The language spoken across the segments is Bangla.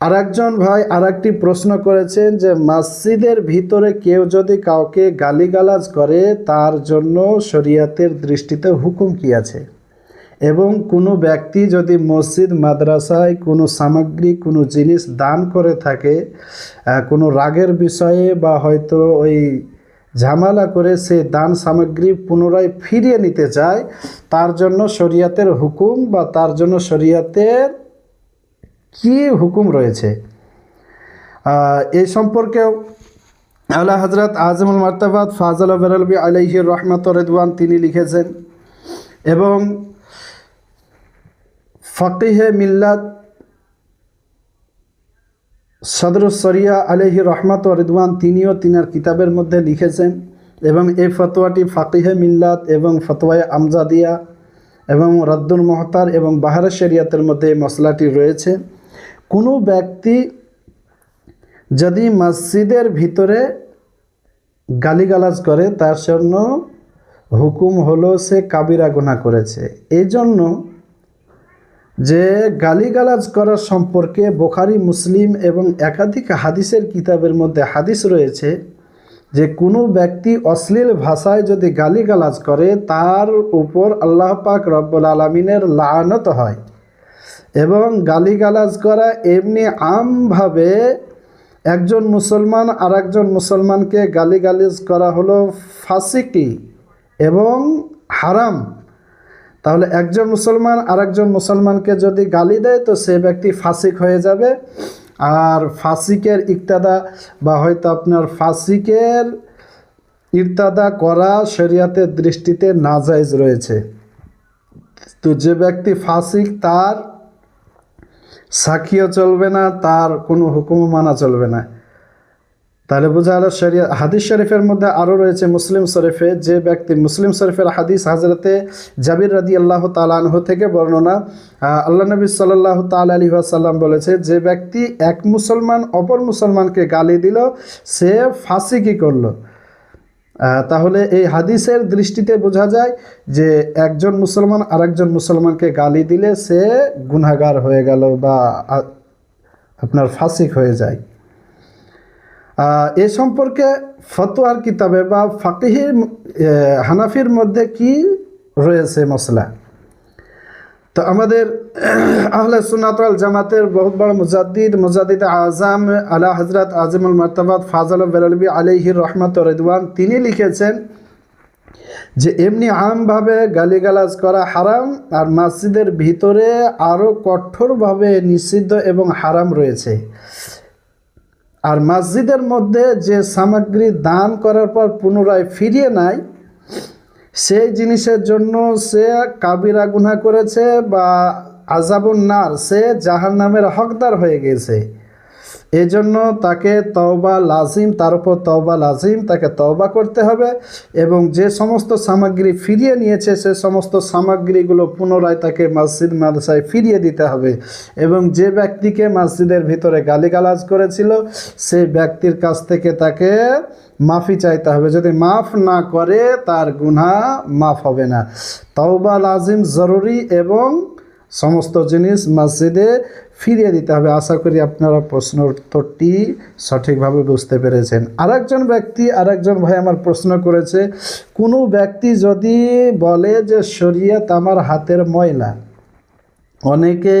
আর একজন ভাই আর একটি প্রশ্ন করেছেন যে, মসজিদের ভিতরে কেউ যদি কাউকে গালিগালাজ করে, তার জন্য শরিয়াতের দৃষ্টিতে হুকুম কি আছে? এবং কোনো ব্যক্তি যদি মসজিদ, মাদ্রাসায় কোনো সামগ্রী, কোনো জিনিস দান করে থাকে কোনো রাগের বিষয়ে বা হয়তো ওই ঝামেলা করে সে দান সামগ্রী পুনরায় ফিরিয়ে নিতে চায়, তার জন্য শরিয়াতের হুকুম বা তার জন্য শরিয়াতের কি হুকুম রয়েছে? এই সম্পর্কেও আল্লাহ হজরত আজমুল মার্তাবাদ ফাজল বেরলবি আলাইহি রহমত রেদওয়ান তিনি লিখেছেন এবং ফকিহে মিল্লাত সদর সরিয়া আলহি রহমত রিদওয়ান তিনিও তিনার কিতাবের মধ্যে লিখেছেন এবং এই ফতোয়াটি ফাকিহে মিল্লাত এবং ফতোয়ায় আমজাদিয়া এবং রদ্দুল মহতার এবং বাহারের শরিয়াতের মধ্যে এই মশলাটি রয়েছে। কোনো ব্যক্তি যদি মসজিদের ভিতরে গালিগালাজ করে, তার জন্য হুকুম হলো সে কাবিরা গোনা করেছে। এই জন্য যে গালিগালাজ করার সম্পর্কে বোখারি, মুসলিম এবং একাধিক হাদিসের কিতাবের মধ্যে হাদিস রয়েছে যে কোনো ব্যক্তি অশ্লীল ভাষায় যদি গালিগালাজ করে, তার উপর আল্লাহ পাক রব্বুল আলমিনের লানত হয়। এবং গালিগালাজ করা এমনি আমভাবে একজন মুসলমান আর একজন মুসলমানকে গালিগালিজ করা হলো ফাসিকি এবং হারাম। তাহলে একজন মুসলমান আর একজন মুসলমানকে যদি গালি দেয়, তো সে ব্যক্তি ফাসিক হয়ে যাবে। আর ফাসিকের ইকতাদা বা হয়তো আপনার ফাসিকের ইরতাদা করা শরিয়াতের দৃষ্টিতে নাজাইজ রয়েছে। তো যে ব্যক্তি ফাসিক, তার সাক্ষীও চলবে না, তার কোনো হুকুমও মানা চলবে না। তাহলে বোঝা গেল শরিয়া, হাদিস শরীফের মধ্যে আরও রয়েছে মুসলিম শরীফে যে ব্যক্তি মুসলিম শরীফের হাদিস হাজরতে জাবির রাদি আল্লাহ তালানহ থেকে বর্ণনা আল্লাহ নবী সাল্লাহ তাল আলী আসাল্লাম বলেছে, যে ব্যক্তি এক মুসলমান অপর মুসলমানকে গালি দিল, সে ফাঁসি কি করল? তাহলে এই হাদিসের দৃষ্টিতে বোঝা যায় যে একজন মুসলমান আরেকজন মুসলমানকে গালি দিলে সে গুনাগার হয়ে গেল বা আপনার ফাসিক হয়ে যায়। এ সম্পর্কে ফতোয়ার কিতাবে বা ফাকিহির হানাফির মধ্যে কি রয়েছে মশলা তো আমাদের আহলে সুনাতল জামাতের বহুত বড় মুজাদ্দিদ মুজাদ্দিদ আজম আলা হজরত আজিমুল মর্তাবাদ ফাজল বেরলবি আলিহির রহমত রেদওয়ান, তিনি লিখেছেন যে, এমনি আমভাবে গালিগালাজ করা হারাম আর মসজিদের ভিতরে আরও কঠোরভাবে নিষিদ্ধ এবং হারাম রয়েছে। আর মসজিদের মধ্যে যে সামগ্রী দান করার পর পুনরায় ফিরিয়ে নেয় সেই জিনিসের জন্য সে কাবিরা গুনা করেছে বা আজাবুন নার, সে জাহান নামের হকদার হয়ে গেছে। এজন্য তাকে তওবা লাজিম, তার উপর তওবা লাজিম, তাকে তওবা করতে হবে এবং যে সমস্ত সামগ্রী ফিরিয়ে নিয়েছে, সে সমস্ত সামগ্রীগুলো পুনরায় তাকে মসজিদ, মাদ্রাসায় ফিরিয়ে দিতে হবে এবং যে ব্যক্তিকে মসজিদের ভিতরে গালিগালাজ করেছিল সেই ব্যক্তির কাছ থেকে তাকে মাফি চাইতে হবে। যদি মাফ না করে, তার গুনাহ মাফ হবে না। তওবা লাজিম জরুরি এবং সমস্ত জিনিস মসজিদে ফিরিয়ে দিতে হবে। আশা করি আপনারা প্রশ্ন উত্তরটি সঠিকভাবে বুঝতে পেরেছেন। আরেকজন ব্যক্তি, আরেকজন ভাই আমার প্রশ্ন করেছে, কোনো ব্যক্তি যদি বলে যে শরীয়ত আমার হাতের ময়লা, অনেকে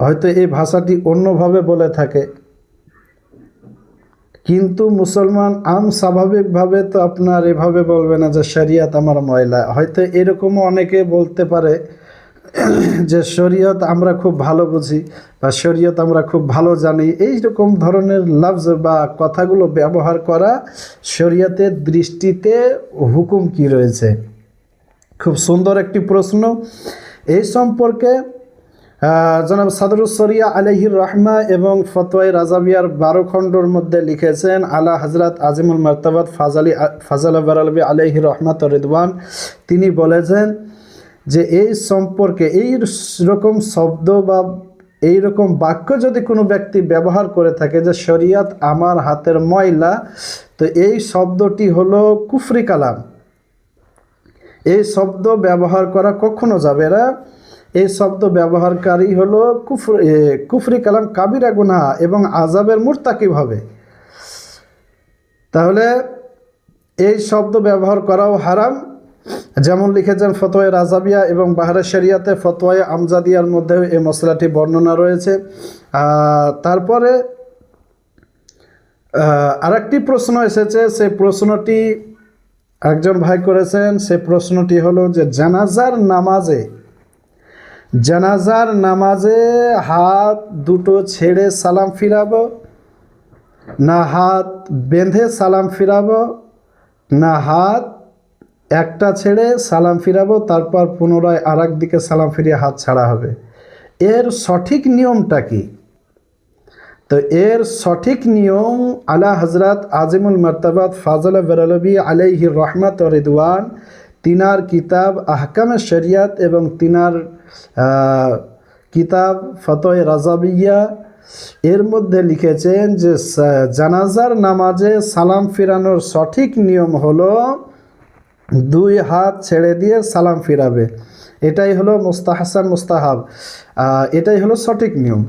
হয়তো এই ভাষাটি অন্যভাবে বলে থাকে। কিন্তু মুসলমান আম স্বাভাবিকভাবে তো আপনার এভাবে বলবে না যে শরিয়ত আমার ময়লা। হয়তো এরকমও অনেকে বলতে পারে। যে শরীয়ত আমরা খুব ভালো বুঝি বা শরীয়ত আমরা খুব ভালো জানি এই রকম ধরনের লফজ বা কথাগুলো ব্যবহার করা শরীয়তের দৃষ্টিতে হুকুম কি রয়েছে? খুব সুন্দর একটি প্রশ্ন। এই সম্পর্কে জনাব সাদরুসরিয়া আলহির রহমা এবং ফতোয়াই রাজাবিয়ার বারো খণ্ডর মধ্যে লিখেছেন, আলা হজরত আজিমুল মর্তাবাদ ফাজালি ফাজাল বারালবি আলহি রহমাত রিদওয়ান। তিনি বলেছেন যে এই সম্পর্কে এই রকম শব্দ বা এই রকম বাক্য যদি কোনো ব্যক্তি ব্যবহার করে থাকে যে শরিয়াত আমার হাতের ময়লা, তো এই শব্দটি হলো কুফরি কালাম। এই শব্দ ব্যবহার করা কখনো যাবে না। এই শব্দ ব্যবহারকারী হলো কুফর কুফরি কালাম কাবিরা গুনাহ এবং আজাবের মুরতাকিব হবে। তাহলে এই শব্দ ব্যবহার করাও হারাম। যেমন লিখেছেন ফতোয় রাজাবিয়া এবং বাহারের শরিয়াতে ফতোয়া আমজাদিয়ার মধ্যেও এই মশলাটি বর্ণনা রয়েছে। তারপরে আরেকটি প্রশ্ন এসেছে সেই প্রশ্নটি একজন ভাই করেছেন, সে প্রশ্নটি হলো যে, জানাজার নামাজে জানাজার নামাজে হাত দুটো ছেড়ে সালাম ফিরাবো, না হাত বেঁধে সালাম ফিরাবো, না হাত একটা ছেড়ে সালাম ফিরাবো, তারপর পুনরায় আর দিকে সালাম ফিরিয়ে হাত ছাড়া হবে। এর সঠিক নিয়মটা কি? তো এর সঠিক নিয়ম আলা হজরত আজিমুল মর্তবাত ফাজল বেরলবি আলাইহি রহমত রিদওয়ান, তিনার কিতাব আহকামে শরিয়াত এবং তিনার কিতাব ফতোয় রাজাবিয়া, এর মধ্যে লিখেছেন যে জানাজার নামাজে সালাম ফিরানোর সঠিক নিয়ম হলো দুই হাত ছেড়ে দিয়ে সালাম ফিরাবে। এটাই হলো মুস্তাহাসান মুস্তাহাব। এটাই হলো সঠিক নিয়ম।